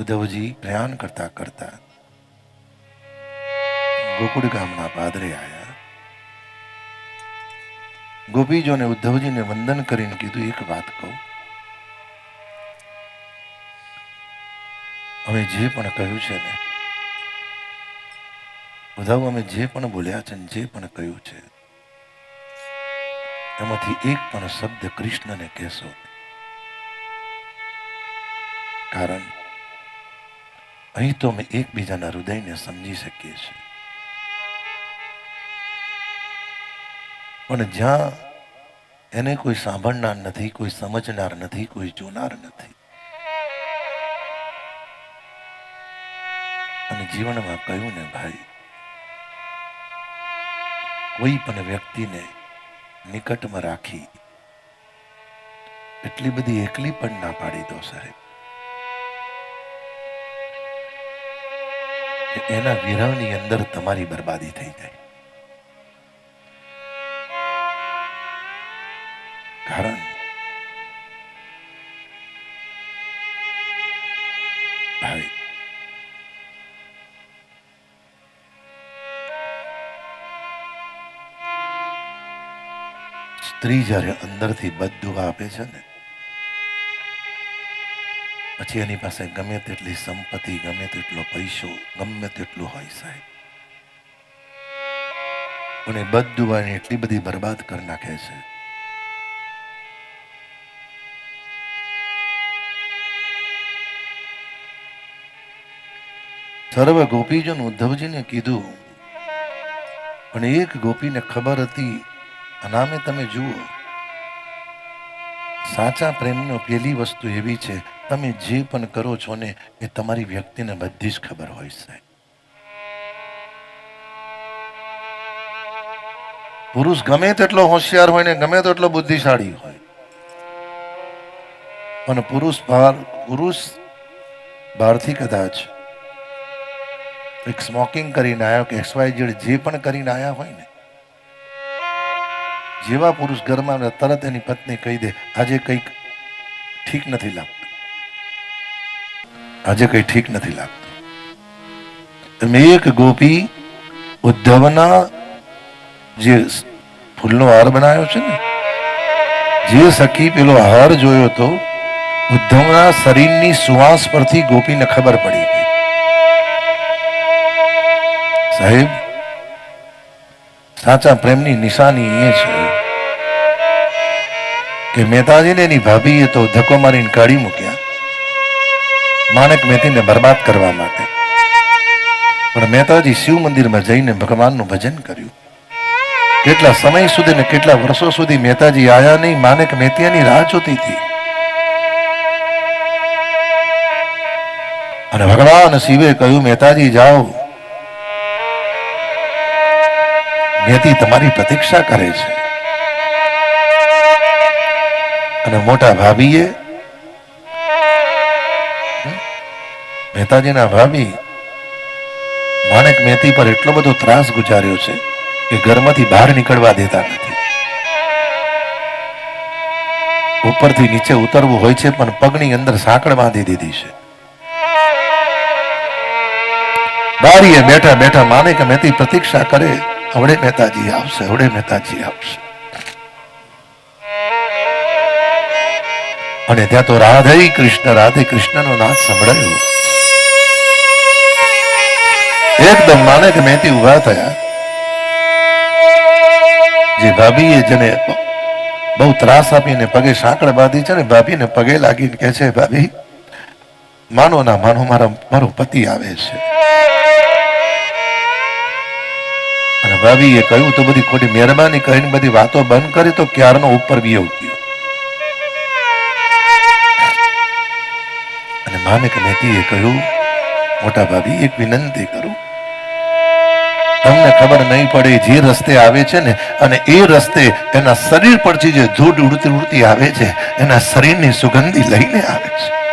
ઉદ્ધવજી પ્રયાણ કરતા કરતા ગોકુળ ગામના પાદરે આવ્યા ગોપીજોને ઉદ્ધવજીને વંદન કરીને કીધું, એક વાત કહું. અમે જે પણ કહ્યું છે ને ઉદ્ધવ અમે જે પણ બોલ્યા છે ને, જે પણ કહ્યું છે, એમાંથી એક પણ શબ્દ કૃષ્ણને કહેશો કારણ અહીં તો અમે એકબીજાના હૃદયને સમજી શકીએ છીએ પણ જ્યાં એને કોઈ સાંભળનાર નથી કોઈ સમજનાર નથી કોઈ જોનાર નથી અને જીવનમાં કહ્યું ને ભાઈ કોઈ પણ વ્યક્તિને નિકટમાં રાખી એટલી બધી એકલી પણ ના પાડી દો સાહેબ એના વિરહની અંદર તમારી બરબાદી થઈ જાય. કારણ સ્ત્રી જ્યારે અંદરથી બધું આપે છે ને પછી એની પાસે ગમે તેટલી સંપત્તિ, ગમે તેટલો પૈસો, ગમે તેટલું હોય સાહેબ. પણ એ એને એટલી બધી બરબાદ કરી નાખે છે. સર્વ ગોપીજન ઉદ્ધવજીને કીધું, પણ એક ગોપીને ખબર હતી અનામે તમે જુઓ. સાચા પ્રેમનો પેલી વસ્તુ એવી છે તમે જે પણ કરો છો ને, એ તમારી વ્યક્તિને બધી જ ખબર હોય છે. પુરુષ ગમે તેટલો હોશિયાર હોય ને, ગમે તેટલો બુદ્ધિશાળી હોય. પણ પુરુષ બહાર પુરુષ બહારથી કદાચ એક સ્મોકિંગ કરીને આવ્યો કે એક્સવાય જેડ જે પણ કરીને આવ્યા હોય ને, જેવા પુરુષ ઘરમાં તરત એની પત્ની કહી દે, આજે કંઈક ઠીક નથી લાગતું. આજે કંઈ ઠીક નથી લાગતું. એક ગોપી ઉદ્ધવના જે ફૂલનો હાર બનાવ્યો છે ને, જે સખી પેલો હાર જોયો તો ઉદ્ધવના શરીરની સુવાસ પરથી ગોપીને ખબર પડી ગઈ. સાહેબ, સાચા પ્રેમની નિશાની એ છે કે મહેતાજીને એની ભાભીએ તો ધક્કો મારીને કાઢી મૂક્યા. માણેક મેથીને બરબાદ કરવા માટે. પણ મહેતાજી શિવ મંદિરમાં જઈને ભગવાનનું ભજન કર્યું. કેટલા સમય સુધી ને કેટલા વર્ષો સુધી મહેતાજી આયા નહીં માનેક મેતિયાની રાહ જોતી હતી. અને ભગવાન શિવે કહ્યું, મહેતાજી, જાઓ. મેતી તમારી પ્રતીક્ષા કરે છે. અને મોટા ભાભીએ મહેતાજીના ભાભી માણેક મેથી પર એટલો બધો ત્રાસ ગુજાર્યો છે કે ઘરમાંથી બહાર નીકળવા દેતા નથી. ઉપરથી નીચે ઉતરવું હોય છે, પણ પગની અંદર સાંકળ બાંધી દીધી છે. બારીએ બેઠા બેઠા માણેક મેથી પ્રતીક્ષા કરે, હવડે મહેતાજી આવશે, હવડે મહેતાજી આવશે. અને ત્યાં તો રાધે કૃષ્ણ, રાધે કૃષ્ણનો નાદ સંભળાયો. એકદમ માને કે ઊભા થયા. જે ભાભીએ જેને બહુ ત્રાસ આપીને પગે સાંકળ બાંધી છે ને, ભાભીને પગે લાગીને કહે છે, ભાભી, માનો ના માનો, મારા, મારો પતિ આવે છે. અને ભાભીએ કહ્યું, તો બધી ખોટી મહેરબાની કરીને બધી વાતો બંધ કરી, તો ક્યારનો ઉપર વિયો ગયો અને માને એ કહ્યું, મોટા ભાભી, એક વિનંતી કરું તમને ખબર નહીં પડે જે રસ્તે આવે છે ને, અને એ રસ્તે એના શરીર પરથી જે ધૂળ ઉડતી ઉડતી આવે છે, એના શરીરની સુગંધી લઈને આવે છે.